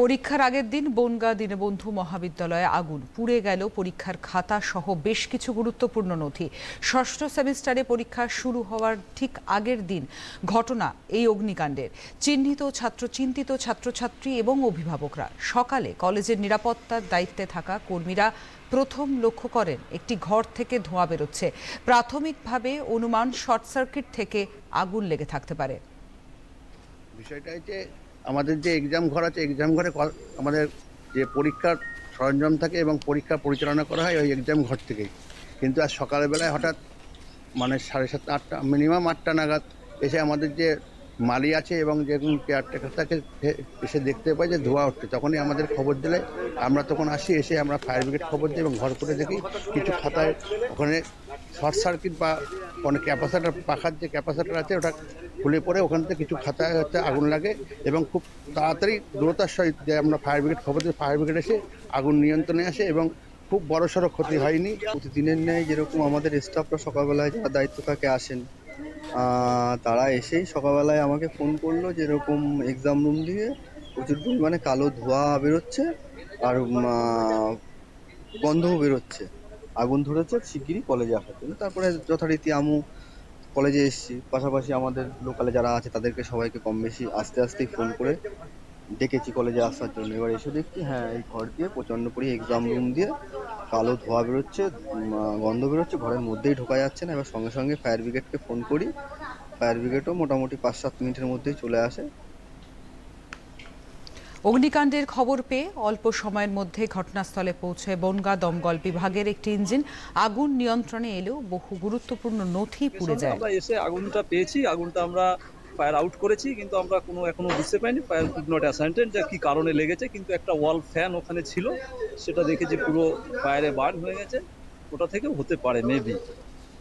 পরীক্ষার আগের দিন বনগা দীনবন্ধু মহাবিদ্যালয়ে আগুন পুড়ে গেল। পরীক্ষার খাতা সহ বেশ কিছু গুরুত্বপূর্ণ নথি। ষষ্ঠ সেমিস্টারে পরীক্ষা শুরু হওয়ার ঠিক আগের দিন ঘটনা এই অগ্নিকাণ্ডের। চিহ্নিত ছাত্র, চিন্তিত ছাত্রছাত্রী এবং অভিভাবকরা সকালে কলেজের নিরাপত্তার দায়িত্বে থাকা কর্মীরা প্রথম লক্ষ্য করেন একটি ঘর থেকে ধোঁয়া বেরোচ্ছে। প্রাথমিকভাবে অনুমান শর্ট সার্কিট থেকে আগুন লেগে থাকতে পারে। বিষয়টা হচ্ছে আমাদের যে এক্সাম ঘর আছে এক্সাম ঘরে আমাদের যে পরীক্ষার সরঞ্জাম থাকে এবং পরীক্ষা পরিচালনা করা হয় ওই এক্সাম ঘর থেকেই। কিন্তু আজ সকালবেলায় হঠাৎ মানে সাড়ে সাতটা আটটা মিনিমাম আটটা নাগাদ এসে আমাদের যে মালি আছে এবং যে কেয়ারটেকার এ- এসে দেখতে পাই যে ধোঁয়া উঠছে। তখনই আমাদের খবর দিলে আমরা তখন আসি, এসে আমরা ফায়ার ব্রিগেড খবর দিই এবং ঘর করে দেখি কিছু খাতায় ওখানে শর্ট সার্কিট বা মানে ক্যাপাসিটার পাখার যে ক্যাপাসিটার আছে, ওটা খুলে পড়ে ওখান থেকে কিছু খাতায় হচ্ছে আগুন লাগে এবং খুব তাড়াতাড়ি দ্রুতার সহিত যে আমরা ফায়ার ব্রিগেড খবর দিই ফায়ার ব্রিগেড এসে আগুন নিয়ন্ত্রণে আসে এবং খুব বড় সড়ো ক্ষতি হয়নি। প্রতিদিনের ন্যায় যেরকম আমাদের স্টাফরা সকালবেলায় যারা দায়িত্ব থাকে আসেন। তারা এসেই সকালবেলায় আমাকে ফোন করল যেরকম এক্সাম রুম দিয়ে প্রচুর পরিমাণে কালো ধোঁয়া বেরোচ্ছে আর গন্ধও বেরোচ্ছে। আগুন ধরেছে শিগগিরই কলেজে আসার জন্য। তারপরে যথারীতি আমু কলেজে এসেছি। পাশাপাশি আমাদের লোকালে যারা আছে তাদেরকে সবাইকে কম বেশি আস্তে আস্তেই ফোন করে ডেকেছি কলেজে আসার জন্য। এবার এসে দেখছি হ্যাঁ এই ঘর দিয়ে প্রচণ্ড পরি এক্সাম রুম দিয়ে কালো ধোঁয়া বেরোচ্ছে গন্ধ বেরোচ্ছে ঘরের মধ্যেই ঢোকা যাচ্ছে না। এবার সঙ্গে সঙ্গে ফায়ার ব্রিগেডকে ফোন করি। ফায়ার ব্রিগেডও মোটামুটি পাঁচ সাত মিনিটের মধ্যেই চলে আসে। অগ্নিকাণ্ডের খবর পেয়ে অল্প সময়ের মধ্যে ঘটনাস্থলে পৌঁছে বনগা দমকল বিভাগের একটি ইঞ্জিন আগুন নিয়ন্ত্রণে এলেও বহু গুরুত্বপূর্ণ নথি পুড়ে যায়। আমরা এসে আগুনটা পেয়েছি। আগুনটা আমরা ফায়ার আউট করেছি, কিন্তু আমরা কোনো এখনও বুঝতে পারিনি। ফায়ার কুড নট অ্যাসাইন্টেড যা কী কারণে লেগেছে, কিন্তু একটা ওয়াল ফ্যান ওখানে ছিল, সেটা দেখে যে পুরো ফায়ারে বার্ন হয়ে গেছে। ওটা থেকেও হতে পারে মেবি